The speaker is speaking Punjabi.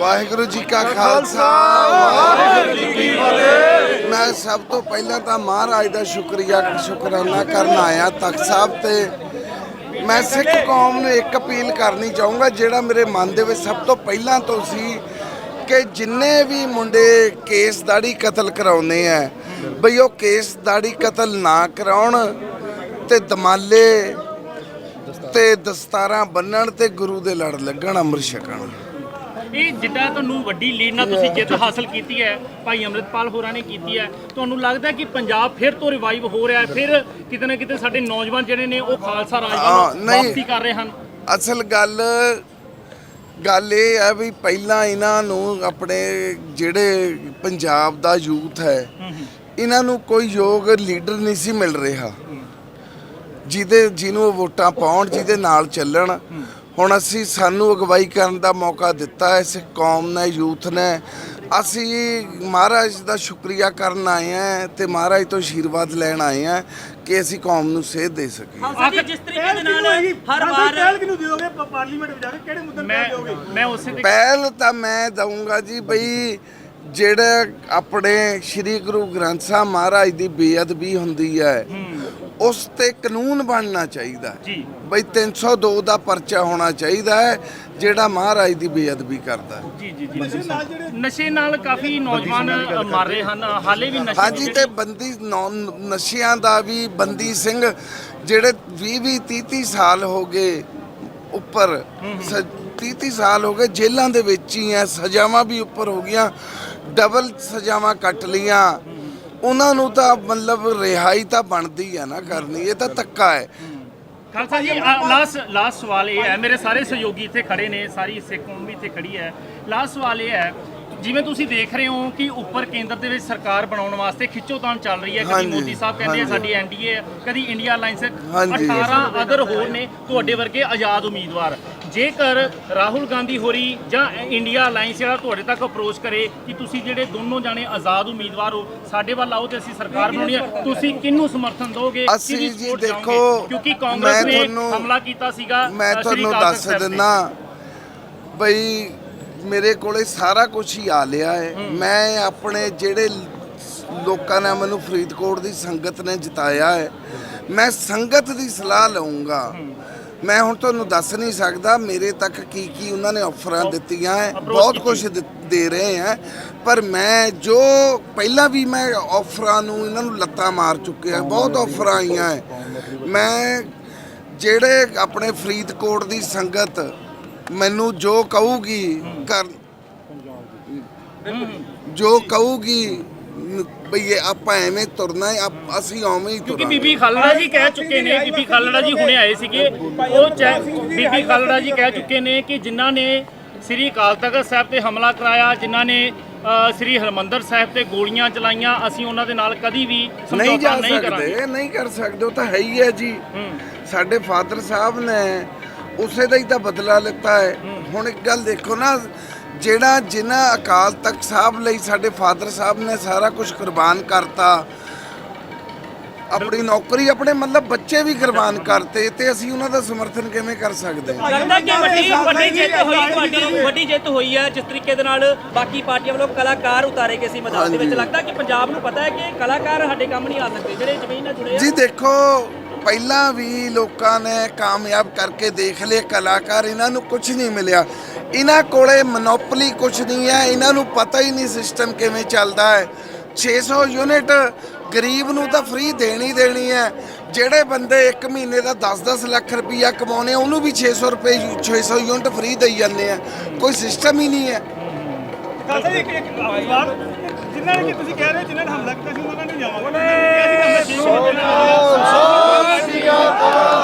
ਵਾਹਿਗੁਰੂ ਜੀ ਕਾ ਖਾਲਸਾ ਵਾਹਿਗੁਰੂ ਜੀ ਕੀ ਫਤਿਹ। ਮੈਂ ਸਭ ਤੋਂ ਪਹਿਲਾਂ ਤਾਂ ਮਹਾਰਾਜ ਦਾ ਸ਼ੁਕਰੀਆ ਸ਼ੁਕਰਾਨਾ ਕਰਨ ਆਇਆ ਤਖਤ ਸਾਹਿਬ ਤੇ। ਮੈਂ ਸਿੱਖ ਕੌਮ ਨੂੰ ਇੱਕ ਅਪੀਲ ਕਰਨੀ ਚਾਹੂੰਗਾ ਜਿਹੜਾ ਮੇਰੇ ਮਨ ਦੇ ਵਿੱਚ ਸਭ ਤੋਂ ਪਹਿਲਾਂ ਤੋਂ ਸੀ ਕਿ ਜਿੰਨੇ ਵੀ ਮੁੰਡੇ ਕੇਸ ਦਾੜੀ ਕਤਲ ਕਰਾਉਂਦੇ ਆ ਬਈ ਉਹ ਕੇਸ ਦਾੜੀ ਕਤਲ ਨਾ ਕਰਾਉਣ ਤੇ ਦਮਾਲੇ ਤੇ ਦਸਤਾਰਾਂ ਬੰਨਣ ਤੇ ਗੁਰੂ ਦੇ ਲੜ ਲੱਗਣ ਅੰਮ੍ਰਿਤ ਛਕਣ। ਇਹ ਜਿੱਦਾਂ ਤੁਹਾਨੂੰ ਵੱਡੀ ਲੀਡ ਨਾਲ ਤੁਸੀਂ ਜਿੱਤ ਹਾਸਲ ਕੀਤੀ ਹੈ ਭਾਈ ਅੰਮ੍ਰਿਤਪਾਲ ਹੋਰਾਂ ਨੇ ਕੀਤੀ ਹੈ ਤੁਹਾਨੂੰ ਲੱਗਦਾ ਕਿ ਪੰਜਾਬ ਫਿਰ ਤੋਂ ਰਿਵਾਈਵ ਹੋ ਰਿਹਾ ਹੈ? ਫਿਰ ਕਿਤੇ ਨਾ ਕਿਤੇ ਸਾਡੇ ਨੌਜਵਾਨ ਜਿਹੜੇ ਨੇ ਉਹ ਖਾਲਸਾ ਰਾਜ ਨਹੀਂ। ਵਾਪਸੀ ਕਰ ਰਹੇ ਹਨ। ਅਸਲ ਗੱਲ ਗੱਲ ਇਹ ਹੈ ਵੀ ਪਹਿਲਾਂ ਇਹਨਾਂ ਨੂੰ ਆਪਣੇ ਜਿਹੜੇ ਪੰਜਾਬ ਦਾ ਯੂਥ ਹੈ ਇਹਨਾਂ ਨੂੰ ਕੋਈ ਯੋਗ ਲੀਡਰ ਨਹੀਂ ਸੀ ਮਿਲ ਰਿਹਾ। ਜਿਹਦੇ ਜਿਹਨੂੰ ਵੋਟਾਂ ਪਾਉਣ ਜਿਹਦੇ ਨਾਲ ਚੱਲਣ। ਹੁਣ ਅਸੀਂ ਸਾਨੂੰ ਅਗਵਾਈ ਕਰਨ ਦਾ ਮੌਕਾ ਦਿੱਤਾ ਇਸ ਕੌਮ ਨੇ ਯੂਥ ਨੇ। ਅਸੀਂ ਮਹਾਰਾਜ ਦਾ ਸ਼ੁਕਰੀਆ ਕਰਨ ਆਏ ਹਾਂ ਤੇ ਮਹਾਰਾਜ ਤੋਂ ਆਸ਼ੀਰਵਾਦ ਲੈਣ ਆਏ ਹਾਂ ਕਿ ਅਸੀਂ ਕੌਮ ਨੂੰ ਸੇਧ ਦੇ ਸਕੀਏ। ਜੀ ਜਿਸ ਤਰੀਕੇ ਦੇ ਨਾਲ ਹਰ ਵਾਰ ਪਹਿਲ ਕਿਨੂੰ ਦਿਓਗੇ? ਪਾਰਲੀਮੈਂਟ ਵਿੱਚ ਜਾ ਕੇ ਕਿਹੜੇ ਮੁੱਦੇ ਤੇ ਦਿਓਗੇ? ਮੈਂ ਉਸੇ ਤੇ ਪਹਿਲ ਤਾਂ ਮੈਂ ਦਊਂਗਾ ਜੀ ਬਈ ਜਿਹੜਾ ਆਪਣੇ ਸ੍ਰੀ ਗੁਰੂ ਗ੍ਰੰਥ ਸਾਹਿਬ ਮਹਾਰਾਜ ਦੀ ਬੇਅਦਬੀ ਹੁੰਦੀ ਹੈ। ਉਸ ਤੇ ਕਾਨੂੰਨ ਬਣਨਾ ਚਾਹੀਦਾ। ਹੈ। ਜੀ। ਬਈ 302 ਦਾ ਪਰਚਾ ਹੋਣਾ ਚਾਹੀਦਾ ਹੈ ਜਿਹੜਾ ਮਹਾਰਾਜ ਦੀ ਬੇਅਦਬੀ ਕਰਦਾ ਹੈ। ਜੀ ਜੀ ਜੀ। ਨਸ਼ੇ ਨਾਲ ਕਾਫੀ ਨੌਜਵਾਨ ਮਰ ਰਹੇ ਹਨ। ਹਾਲੇ ਵੀ ਨਸ਼ੇ ਹਾਂਜੀ ਤੇ ਬੰਦੀ ਨੌ- ਨਸ਼ਿਆਂ ਦਾ ਵੀ ਬੰਦੀ ਸਿੰਘ ਜਿਹੜੇ 20 20 30 30 ਸਾਲ ਹੋ ਗਏ ਉੱਪਰ 30 30 ਸਾਲ ਹੋ ਗਏ ਜੇਲ੍ਹਾਂ ਦੇ ਵਿੱਚ ਹੀ ਆ ਸਜ਼ਾਵਾਂ ਵੀ ਉੱਪਰ ਹੋ ਗਈਆਂ ਡਬਲ ਸਜ਼ਾਵਾਂ ਕੱਟ ਲੀਆਂ ਉਹਨਾਂ ਨੂੰ ਤਾਂ ਮਤਲਬ ਰਿਹਾਈ ਤਾਂ ਬਣਦੀ ਆ ਨਾ ਕਰਨੀ ਇਹ ਤਾਂ ਧੱਕਾ ਹੈ। ਖਾਲਸਾ ਜੀ ਲਾਸਟ ਲਾਸਟ ਸਵਾਲ ਇਹ ਹੈ ਮੇਰੇ ਸਾਰੇ ਸਹਿਯੋਗੀ ਇੱਥੇ ਖੜੇ ਨੇ ਸਾਰੀ ਸਿੱਖ ਕੌਮ ਵੀ ਇੱਥੇ ਖੜੀ ਹੈ। ਲਾਸਟ ਸਵਾਲ ਇਹ ਹੈ ਜਿਵੇਂ ਤੁਸੀਂ ਦੇਖ ਰਹੇ ਹੋ ਕਿ ਉੱਪਰ ਕੇਂਦਰ ਦੇ ਵਿੱਚ ਸਰਕਾਰ ਬਣਾਉਣ ਵਾਸਤੇ ਖਿੱਚੋਤਾਣ ਚੱਲ ਰਹੀ ਹੈ ਕਦੀ ਮੋਦੀ ਸਾਹਿਬ ਕਹਿੰਦੇ ਆ। ਸਾਡੀ ਐਨਡੀਏ ਹੈ ਕਦੀ ਇੰਡੀਆ ਅਲਾਈਅੰਸ ਹੈ ਹਾਂਜੀ। 18 ਅਦਰ ਹੋਰ ਨੇ ਤੁਹਾਡੇ ਵਰਗੇ ਆਜ਼ਾਦ ਉਮੀਦਵਾਰ। ਜੇਕਰ ਰਾਹੁਲ ਗਾਂਧੀ ਹੋਰੀ ਜਾਂ ਇੰਡੀਆ ਅਲਾਈਅੰਸ ਜਿਹੜਾ ਤੁਹਾਡੇ ਤੱਕ ਅਪਰੋਚ ਕਰੇ ਕਿ ਤੁਸੀਂ ਜਿਹੜੇ ਦੋਨੋਂ ਜਾਣੇ ਆਜ਼ਾਦ ਉਮੀਦਵਾਰ ਹੋ ਸਾਡੇ ਵੱਲ ਆਓ ਤੇ ਅਸੀਂ ਸਰਕਾਰ ਬਣਾਉਣੀ ਹੈ ਤੁਸੀਂ ਕਿਹਨੂੰ ਸਮਰਥਨ ਦੋਗੇ? ਅਸੀਂ ਜੀ ਦੇਖੋ? ਕਿਉਂਕਿ ਕਾਂਗਰਸ ਮੈਂ ਨੇ ਤੁਹਾਨੂੰ- ਹਮਲਾ ਕੀਤਾ ਸੀਗਾ ਮੈਂ ਤੁਹਾਨੂੰ ਦੱਸ। ਦਿੰਦਾ ਬਈ ਮੇਰੇ ਕੋਲੇ ਸਾਰਾ ਕੁਝ ਹੀ ਆ ਲਿਆ ਹੈ। ਮੈਂ ਆਪਣੇ ਜਿਹੜੇ ਲੋਕਾਂ ਨੇ ਮੈਨੂੰ ਫਰੀਦਕੋਟ ਦੀ ਸੰਗਤ ਨੇ ਜਿਤਾਇਆ ਹੈ ਮੈਂ ਸੰਗਤ ਦੀ ਸਲਾਹ ਲਵਾਂਗਾ ਮੈਂ ਹੁਣ ਤੁਹਾਨੂੰ ਦੱਸ ਨਹੀਂ ਸਕਦਾ ਮੇਰੇ ਤੱਕ ਕੀ ਕੀ ਉਹਨਾਂ ਨੇ ਆਫਰਾਂ ਦਿੱਤੀਆਂ ਹੈ, ਬਹੁਤ ਕੀਤੀ। ਕੁਝ ਦੇ ਰਹੇ ਹੈ, ਪਰ ਮੈਂ ਜੋ ਪਹਿਲਾਂ ਵੀ ਮੈਂ ਆਫਰਾਂ ਨੂੰ ਇਹਨਾਂ ਨੂੰ ਲੱਤਾਂ ਮਾਰ ਚੁੱਕਿਆ ਬਹੁਤ ਆਫਰਾਂ ਆਈਆਂ ਹੈ ਮੈਂ ਜਿਹੜੇ ਆਪਣੇ ਫਰੀਦਕੋਟ ਦੀ ਸੰਗਤ ਮੈਨੂੰ ਜੋ ਕਹੂਗੀ ਕਰ ਜੋ ਕਹੂਗੀ ਬਈ ਇਹ ਆਪਾਂ ਐਵੇਂ ਤੁਰਨਾ ਹੈ ਆਪ- ਅਸੀਂ ਉਵੇਂ ਹੀ ਕਿਉਂਕਿ ਤੁਰਾਂਗੇ। ਬੀਬੀ ਖਾਲੜਾ ਜੀ ਕਹਿ ਚੁੱਕੇ ਨੇ ਬੀਬੀ ਖਾਲੜਾ ਜੀ ਹੁਣੇ ਆਏ ਸੀਗੇ। ਉਹ ਚੈ- ਬੀਬੀ ਖਾਲੜਾ ਜੀ ਕਹਿ ਚੁੱਕੇ ਨੇ ਕਿ ਜਿਨ੍ਹਾਂ ਨੇ ਸ੍ਰੀ ਅਕਾਲ ਤਖਤ ਸਾਹਿਬ ਤੇ ਹਮਲਾ ਕਰਾਇਆ ਜਿਨ੍ਹਾਂ ਨੇ ਅ, ਸ੍ਰੀ ਹਰਮੰਦਰ ਸਾਹਿਬ ਤੇ ਗੋਲੀਆਂ ਚਲਾਈਆਂ ਅਸੀਂ ਉਹਨਾਂ ਦੇ ਨਾਲ ਕਦੀ ਵੀ ਨਹੀਂ ਸਮਝੌਤਾ ਨਹੀਂ ਕਰਾਂਗੇ। ਸਕਦੇ ਨਹੀਂ ਕਰ ਸਕਦੇ ਉਹ ਤਾਂ ਹੈ ਹੀ ਹੈ ਜੀ। ਸਾਡੇ ਫਾਦਰ ਸਾਹਿਬ ਨੇ ਉਸੇ ਦਾ ਹੀ ਤਾਂ ਬਦਲਾ ਲਿੱਤਾ ਹੈ। ਹੁਣ ਇੱਕ ਗੱਲ ਦੇਖੋ ਨਾ ਜਿਹੜਾ ਜਿਨ੍ਹਾਂ ਅਕਾਲ ਤਖਤ ਸਾਹਿਬ ਲਈ ਸਾਡੇ ਫਾਦਰ ਸਾਹਿਬ ਨੇ ਸਾਰਾ ਕੁਝ ਕੁਰਬਾਨ ਕਰਤਾ ਆਪਣੀ ਨੌਕਰੀ ਆਪਣੇ ਮਤਲਬ ਬੱਚੇ ਵੀ ਕੁਰਬਾਨ ਕਰਤੇ ਤੇ ਅਸੀਂ ਉਹਨਾਂ ਦਾ ਸਮਰਥਨ ਕਿਵੇਂ ਕਰ ਸਕਦੇ ਹਾਂ? ਲੱਗਦਾ ਕਿ ਵੱਡੀ ਵੱਡੀ ਜਿੱਤ ਹੋਈ ਤੁਹਾਡੀ ਵੱਡੀ ਜਿੱਤ ਹੋਈ ਹੈ ਜਿਸ ਤਰੀਕੇ ਦੇ ਨਾਲ ਬਾਕੀ ਪਾਰਟੀਆਂ ਵੱਲੋਂ ਕਲਾਕਾਰ ਉਤਾਰੇ ਗਏ ਸੀ ਮੈਦਾਨ ਦੇ ਵਿੱਚ। ਲੱਗਦਾ ਕਿ ਪੰਜਾਬ ਨੂੰ ਪਤਾ ਹੈ ਕਿ ਕਲਾਕਾਰ ਸਾਡੇ ਕੰਮ ਨਹੀਂ ਆ ਸਕਦੇ ਜਿਹੜੇ ਜ਼ਮੀਨ ਨਾਲ ਜੁੜੇ ਆ। ਜੀ ਦੇਖੋ ਪਹਿਲਾਂ ਵੀ ਲੋਕਾਂ ਨੇ ਕਾਮਯਾਬ ਕਰਕੇ ਦੇਖ ਲਏ ਕਲਾਕਾਰ ਇਹਨਾਂ ਨੂੰ ਕੁਝ ਨਹੀਂ ਮਿਲਿਆ। ਇਹਨਾਂ ਕੋਲੇ ਮੋਨੋਪੋਲੀ ਕੁਝ ਨਹੀਂ ਹੈ ਇਹਨਾਂ ਨੂੰ ਪਤਾ ਹੀ ਨਹੀਂ ਸਿਸਟਮ ਕਿਵੇਂ ਚੱਲਦਾ ਹੈ। 600 ਯੂਨਿਟ ਗਰੀਬ ਨੂੰ ਤਾਂ ਫ੍ਰੀ ਦੇਣੀ ਦੇਣੀ ਹੈ। ਜਿਹੜੇ ਬੰਦੇ 1 ਮਹੀਨੇ ਦਾ 10-10 ਲੱਖ ਰੁਪਈਆ ਕਮਾਉਣੇ ਆ, ਉਹਨੂੰ ਵੀ 600 ਰੁਪਏ 600 ਯੂਨਿਟ ਫ੍ਰੀ ਦੇਈ ਜਾਂਦੇ ਆ। ਕੋਈ ਸਿਸਟਮ ਹੀ ਨਹੀਂ ਹੈ। ਜੀ ਇੱਕ ਇੱਕ ਜਿਨ੍ਹਾਂ ਨੇ ਕਿ ਤੁਸੀਂ ਕਹਿ ਰਹੇ ਜਿਨ੍ਹਾਂ ਨੇ ਹਮਲਾ ਕੀਤਾ ਸੀ ਉਹਨਾਂ ਨੇ ਜਾਵਾਂਗੇ। জিন্দাবাদ